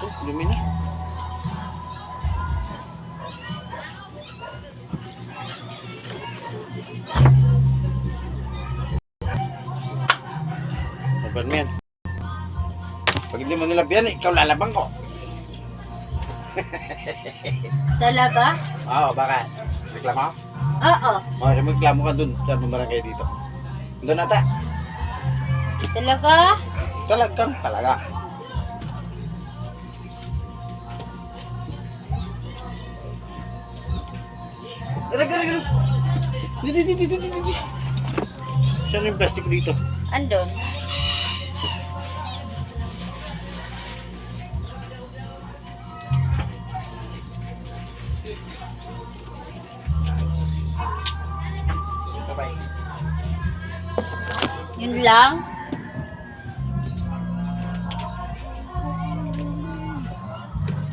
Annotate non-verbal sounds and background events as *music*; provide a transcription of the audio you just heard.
to. Lumi na. Laban mo yan. Pag hindi mo nilabyan, ikaw lalabang ko. *laughs* Talaga? Oo, bakit? Reklamo? Oo. Oo, oh, reklamo ka dun. Sa bumarangay dito. Doon ata. Talaga? Talagang talaga. Gara, gara, gara. Di, di, di, di, di, di. Saan yung plastic dito? Andon. Yun lang?